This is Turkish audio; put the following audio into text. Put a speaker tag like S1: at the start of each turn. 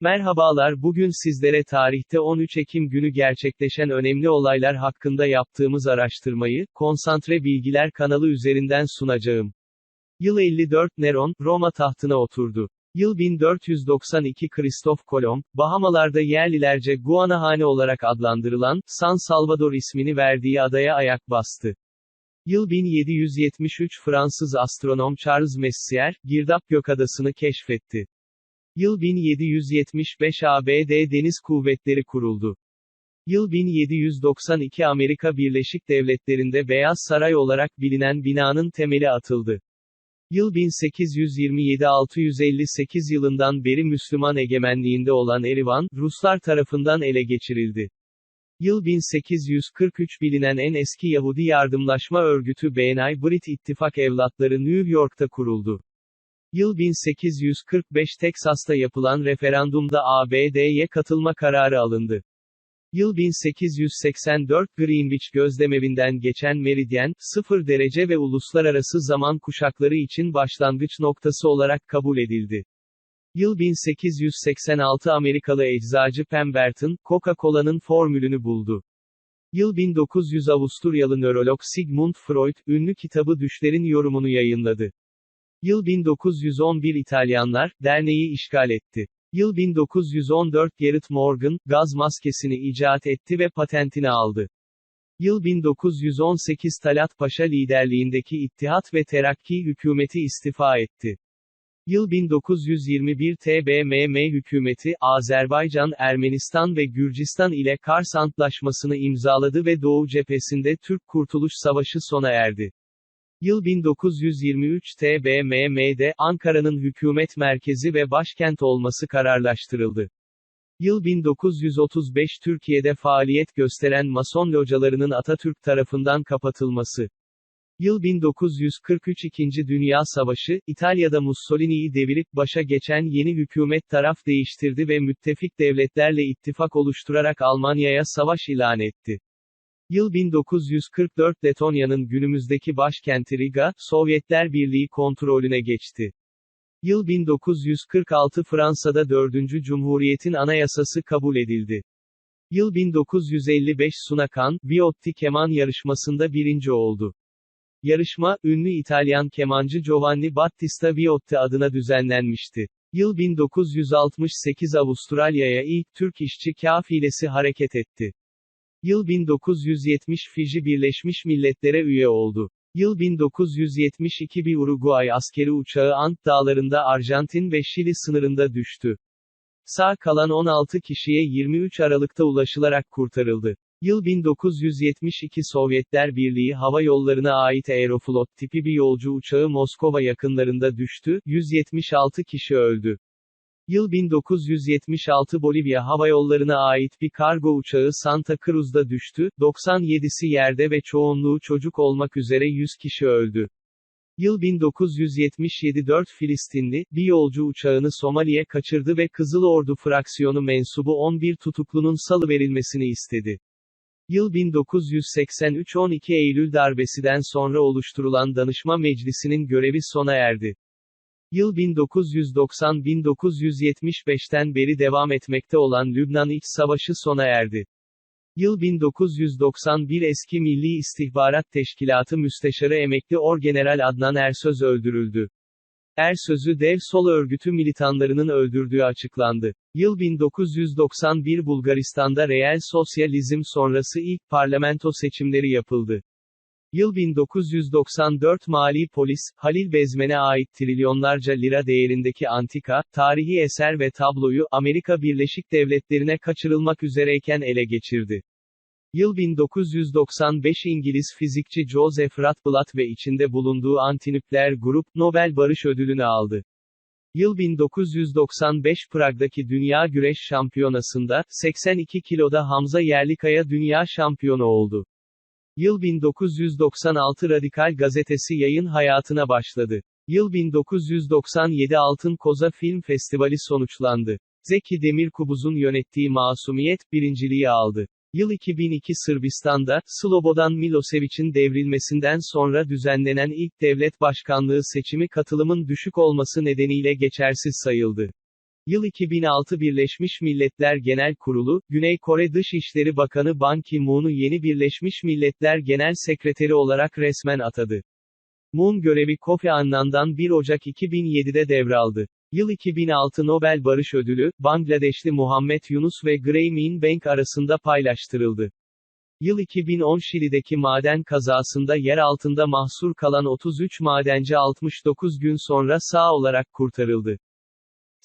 S1: Merhabalar bugün sizlere tarihte 13 Ekim günü gerçekleşen önemli olaylar hakkında yaptığımız araştırmayı, Konsantre Bilgiler kanalı üzerinden sunacağım. Yıl 54 Neron, Roma tahtına oturdu. Yıl 1492 Kristof Kolomb, Bahamalarda yerlilerce Guanahane olarak adlandırılan, San Salvador ismini verdiği adaya ayak bastı. Yıl 1773 Fransız astronom Charles Messier, Girdap Gökadası'nı keşfetti. Yıl 1775 ABD Deniz Kuvvetleri kuruldu. Yıl 1792 Amerika Birleşik Devletleri'nde Beyaz Saray olarak bilinen binanın temeli atıldı. Yıl 1827-658 yılından beri Müslüman egemenliğinde olan Erivan, Ruslar tarafından ele geçirildi. Yıl 1843 bilinen en eski Yahudi yardımlaşma örgütü BNI Brit İttifak Evlatları New York'ta kuruldu. Yıl 1845 Teksas'ta yapılan referandumda ABD'ye katılma kararı alındı. Yıl 1884 Greenwich gözlemevinden geçen meridyen, 0 derece ve uluslararası zaman kuşakları için başlangıç noktası olarak kabul edildi. Yıl 1886 Amerikalı eczacı Pemberton, Coca-Cola'nın formülünü buldu. Yıl 1900 Avusturyalı nörolog Sigmund Freud, ünlü kitabı Düşlerin yorumunu yayınladı. Yıl 1911 İtalyanlar, derneği işgal etti. Yıl 1914 Gerrit Morgan, gaz maskesini icat etti ve patentini aldı. Yıl 1918 Talat Paşa liderliğindeki İttihat ve Terakki hükümeti istifa etti. Yıl 1921 TBMM hükümeti, Azerbaycan, Ermenistan ve Gürcistan ile Kars Antlaşması'nı imzaladı ve Doğu cephesinde Türk Kurtuluş Savaşı sona erdi. Yıl 1923 TBMM'de, Ankara'nın hükümet merkezi ve başkent olması kararlaştırıldı. Yıl 1935 Türkiye'de faaliyet gösteren Mason localarının Atatürk tarafından kapatılması. Yıl 1943 İkinci Dünya Savaşı, İtalya'da Mussolini'yi devirip başa geçen yeni hükümet taraf değiştirdi ve müttefik devletlerle ittifak oluşturarak Almanya'ya savaş ilan etti. Yıl 1944 Letonya'nın günümüzdeki başkenti Riga, Sovyetler Birliği kontrolüne geçti. Yıl 1946 Fransa'da 4. Cumhuriyet'in anayasası kabul edildi. Yıl 1955 Sunakan, Viotti keman yarışmasında birinci oldu. Yarışma, ünlü İtalyan kemancı Giovanni Battista Viotti adına düzenlenmişti. Yıl 1968 Avustralya'ya ilk Türk işçi kafilesi hareket etti. Yıl 1970 Fiji Birleşmiş Milletler'e üye oldu. Yıl 1972 bir Uruguay askeri uçağı Ant dağlarında Arjantin ve Şili sınırında düştü. Sağ kalan 16 kişiye 23 Aralık'ta ulaşılarak kurtarıldı. Yıl 1972 Sovyetler Birliği Hava Yolları'na ait Aeroflot tipi bir yolcu uçağı Moskova yakınlarında düştü, 176 kişi öldü. Yıl 1976 Bolivya Hava Yolları'na ait bir kargo uçağı Santa Cruz'da düştü, 97'si yerde ve çoğunluğu çocuk olmak üzere 100 kişi öldü. Yıl 1977 4 Filistinli, bir yolcu uçağını Somali'ye kaçırdı ve Kızıl Ordu fraksiyonu mensubu 11 tutuklunun salıverilmesini istedi. Yıl 1983 12 Eylül darbesinden sonra oluşturulan Danışma Meclisi'nin görevi sona erdi. Yıl 1990-1975'ten beri devam etmekte olan Lübnan İç Savaşı sona erdi. Yıl 1991 eski Milli İstihbarat Teşkilatı Müsteşarı Emekli Orgeneral Adnan Ersöz öldürüldü. Ersöz'ü Dev Sol örgütü militanlarının öldürdüğü açıklandı. Yıl 1991 Bulgaristan'da reel sosyalizm sonrası ilk parlamento seçimleri yapıldı. Yıl 1994 Mali Polis, Halil Bezmen'e ait trilyonlarca lira değerindeki antika, tarihi eser ve tabloyu, Amerika Birleşik Devletleri'ne kaçırılmak üzereyken ele geçirdi. Yıl 1995 İngiliz fizikçi Joseph Radblatt ve içinde bulunduğu antinükleer grup, Nobel Barış Ödülünü aldı. Yıl 1995 Prag'daki Dünya Güreş Şampiyonası'nda, 82 kiloda Hamza Yerlikaya dünya şampiyonu oldu. Yıl 1996 Radikal Gazetesi yayın hayatına başladı. Yıl 1997 Altın Koza Film Festivali sonuçlandı. Zeki Demirkubuz'un yönettiği Masumiyet, birinciliği aldı. Yıl 2002 Sırbistan'da, Slobodan Milosevic'in devrilmesinden sonra düzenlenen ilk devlet başkanlığı seçimi katılımın düşük olması nedeniyle geçersiz sayıldı. Yıl 2006 Birleşmiş Milletler Genel Kurulu, Güney Kore Dışişleri Bakanı Ban Ki-moon'u yeni Birleşmiş Milletler Genel Sekreteri olarak resmen atadı. Moon görevi Kofi Annan'dan 1 Ocak 2007'de devraldı. Yıl 2006 Nobel Barış Ödülü, Bangladeşli Muhammed Yunus ve Gray Bank arasında paylaştırıldı. Yıl 2010 Şili'deki maden kazasında yer altında mahsur kalan 33 madenci 69 gün sonra sağ olarak kurtarıldı.